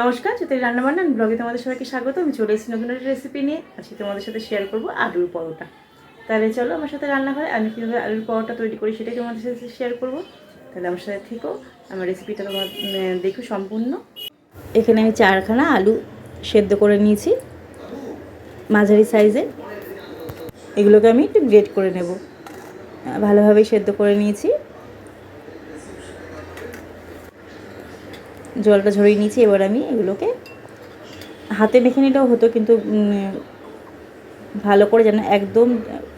নমস্কার যদি রান্নাবান্না ব্লগে তোমাদের সবাইকে স্বাগত। আমি চলে এসেছি নতুন একটা রেসিপি নিয়ে। আজকে তোমাদের সাথে শেয়ার করব আলুর পরোটা। তাহলে চলো, আমার সাথে রান্নাঘরে আমি কীভাবে আলুর পরোটা তৈরি করি সেটাই তোমাদের সাথে শেয়ার করব। তাহলে আমার সাথে থেকো। আমার রেসিপিটা তোমার দেখো সম্পূর্ণ। এখানে আমি চারখানা আলু সেদ্ধ করে নিয়েছি, মাঝারি সাইজে এগুলোকে আমি একটু গ্রেট করে নেব। ভালোভাবেই সেদ্ধ করে নিয়েছি। জলটা ঝরিয়ে নিয়েছি, এবার আমি এগুলোকে হাতে মেখে নিলেও হতো, কিন্তু ভালো করে যেন একদম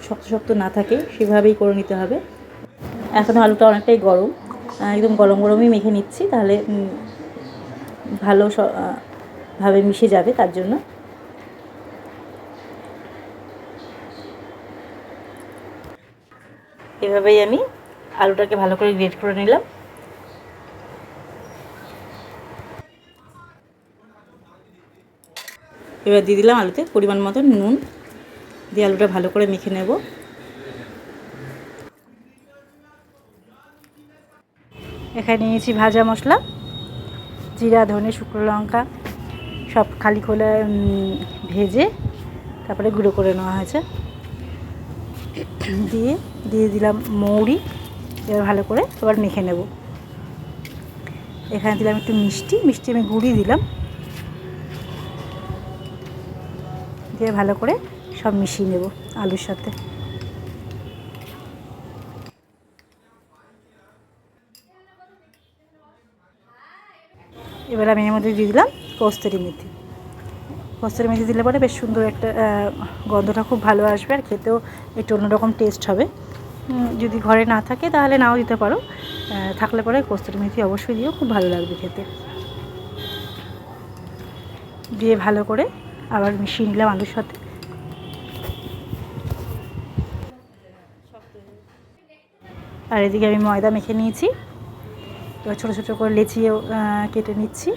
শক্ত শক্ত না থাকে, সেভাবেই করে নিতে হবে। এখন আলুটা অনেকটাই গরম একদম গরম গরমই মেখে নিচ্ছি, তাহলে ভালো ভাবে মিশে যাবে তার জন্য। এভাবেই আমি আলুটাকে ভালো করে গ্রেট করে নিলাম। এবার দিয়ে দিলাম আলুতে পরিমাণ মতো নুন। দিয়ে আলুটা ভালো করে মেখে নেব। এখানে নিয়েছি ভাজা মশলা, জিরা, ধনে, শুকনো লঙ্কা, সব খালি খোলা ভেজে তারপরে গুঁড়ো করে নেওয়া হয়েছে। দিয়ে দিয়ে দিলাম মৌরি, এবার ভালো করে এবার মেখে নেব। এখানে দিলাম একটু মিষ্টি মিষ্টি আমি গুঁড়ি দিলাম। দিয়ে ভালো করে সব মিশিয়ে নেব আলুর সাথে। এবার আমি এর মধ্যে দিয়ে দিলাম কস্তুরি মেথি। কস্তুরি মেথি দিলে পরে বেশ সুন্দর একটা গন্ধটা খুব ভালো আসবে আর খেতেও একটু অন্যরকম টেস্ট হবে। যদি ঘরে না থাকে তাহলে নাও দিতে পারো। থাকলে পরে কস্তুরি মেথি অবশ্যই দিও, খুব ভালো লাগবে খেতে। দিয়ে ভালো করে আবার মিশিয়ে নিলাম আলুর সাথে। আর এদিকে আমি ময়দা মেখে নিয়েছি। এবার ছোটো ছোটো করে লেচিও কেটে নিচ্ছি।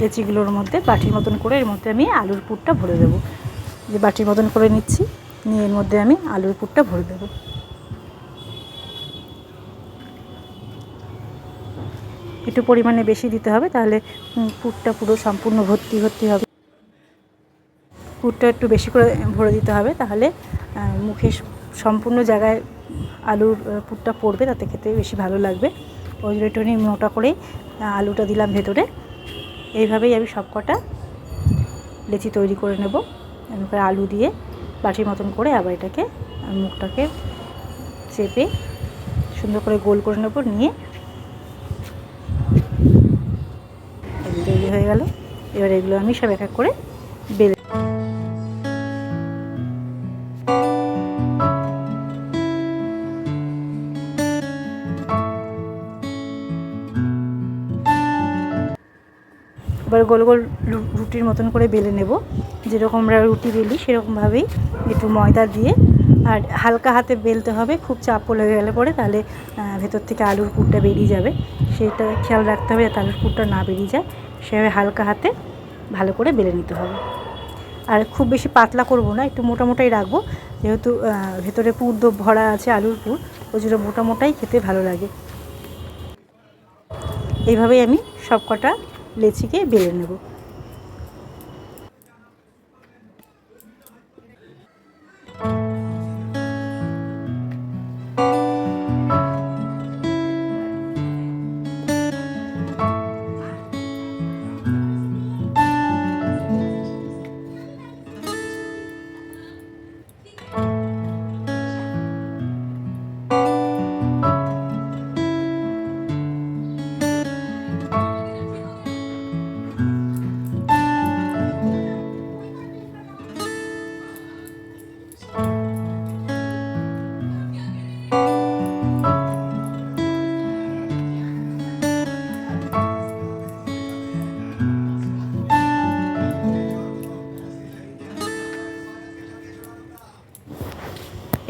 লেচিগুলোর মধ্যে বাটির মতন করে এর মধ্যে আমি আলুর পুরটা ভরে দেবো। যে বাটির মতন করে নিচ্ছি নিয়ে এর মধ্যে আমি আলুর পুরটা ভরে দেবো। একটু পরিমাণে বেশি দিতে হবে তাহলে পুরটা পুরো সম্পূর্ণ ভর্তি ভর্তি হবে। পুরটা একটু বেশি করে ভরে দিতে হবে তাহলে মুখে সম্পূর্ণ জায়গায় আলুর পুরটা পড়বে তাতে খেতে বেশি ভালো লাগবে। ওই জন্য একটুখানি মোটা আহ, আলুটা দিলাম ভেতরে। এইভাবেই আমি সব কটা লেচি তৈরি করে নেব। এরপরে আলু দিয়ে বাটির মতন করে আবার এটাকে মুখটাকে চেপে সুন্দর করে গোল করে নেব, নিয়ে তৈরি হয়ে গেল। এবার এগুলো আমি সব এক এক করে বেলে এবার গোল গোল রুটির মতন করে বেলে নেব। যেরকম আমরা রুটি বেলি, সেরকমভাবেই একটু ময়দা দিয়ে। আর হালকা হাতে বেলতে হবে, খুব চাপ লেগে গেলে পরে তাহলে ভেতর থেকে আলুর পুরটা বেরিয়ে যাবে। সেটা খেয়াল রাখতে হবে যাতে আলুর পুরটা না বেরিয়ে যায়। সেভাবে হালকা হাতে ভালো করে বেলে নিতে হবে। আর খুব বেশি পাতলা করব না, একটু মোটা মোটাই রাখব। যেহেতু ভেতরে পুর দো, ভরা আছে আলুর পুর ওই জন্য মোটা মোটাই খেতে ভালো লাগে। এইভাবেই আমি সব কটা লেচিকে বেলে নেব।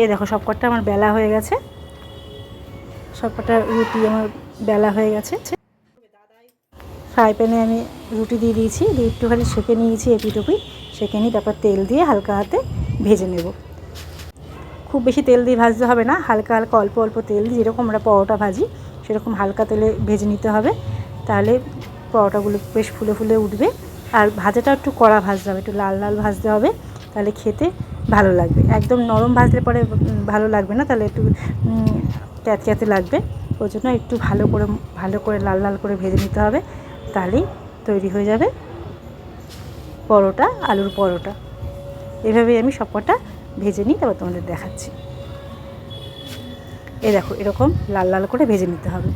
এই দেখো সব কটা আমার বেলা হয়ে গেছে। সবকটা রুটি আমার বেলা হয়ে গেছে। ফ্রাই প্যানে আমি রুটি দিয়ে দিয়েছি, দিয়ে একটুখানি সেঁকে নিয়েছি এপিটুপি। সেঁকে নিয়ে তারপর তেল দিয়ে হালকা হাতে ভেজে নেব। খুব বেশি তেল দিয়ে ভাজতে হবে না, হালকা হালকা অল্প অল্প তেল দিয়ে যেরকম আমরা পরোটা ভাজি, সেরকম হালকা তেলে ভেজে নিতে হবে। তাহলে পরোটাগুলো বেশ ফুলে ফুলে উঠবে। আর ভাজাটা একটু কড়া ভাজতে হবে, একটু লাল লাল ভাজতে হবে। তাহলে খেতে ভালো লাগবে। একদম নরম ভাজলে পরে ভালো লাগবে না? তাহলে একটু ক্যাতক্যাতে লাগবে। ওই জন্য একটু ভালো করে ভালো করে, লাল লাল করে ভেজে নিতে হবে। তাহলেই তৈরি হয়ে যাবে পরোটা, আলুর পরোটা। এভাবেই আমি সবকটা ভেজে নিই তারপর তোমাদের দেখাচ্ছি। এ দেখো, এরকম লাল লাল করে ভেজে নিতে হবে।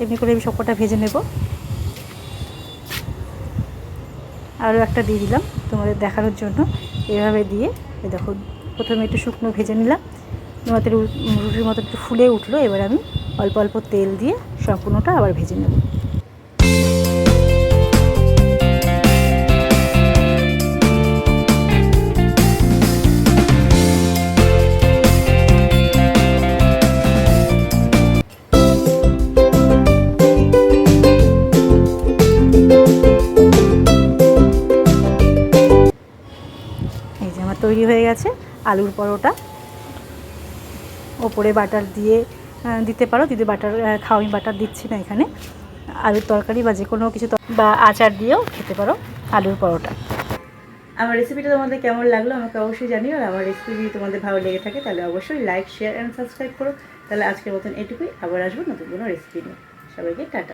এমনি করে আমি সবকটা ভেজে নেব। আরও একটা দিয়ে দিলাম তোমাদের দেখানোর জন্য। এভাবে দিয়ে দেখো, প্রথমে একটু শুকনো ভেজে নিলাম। তোমাদের রুটির মতো একটু ফুলে উঠল, এবার আমি অল্প অল্প তেল দিয়ে সম্পূর্ণটা আবার ভেজে নেব। তৈরি হয়ে গেছে। আলুর পরোটা। ওপরে বাটার দিয়ে দিতে পারো। যদি বাটার আহ, খাও আমি বাটার দিচ্ছি না এখানে। আলুর তরকারি বা যে কোনো কিছু বা আচার দিয়েও খেতে পারো আলুর পরোটা। আমার রেসিপিটা তোমাদের কেমন লাগল আমাকে অবশ্যই জানিও। আর আমার রেসিপি যদি তোমাদের ভালো লেগে থাকে তাহলে অবশ্যই লাইক শেয়ার অ্যান্ড সাবস্ক্রাইব করো। তাহলে আজকের মতন এটুকুই। আবার আসব নতুন কোনো রেসিপি নিয়ে। সবাইকে টাটা।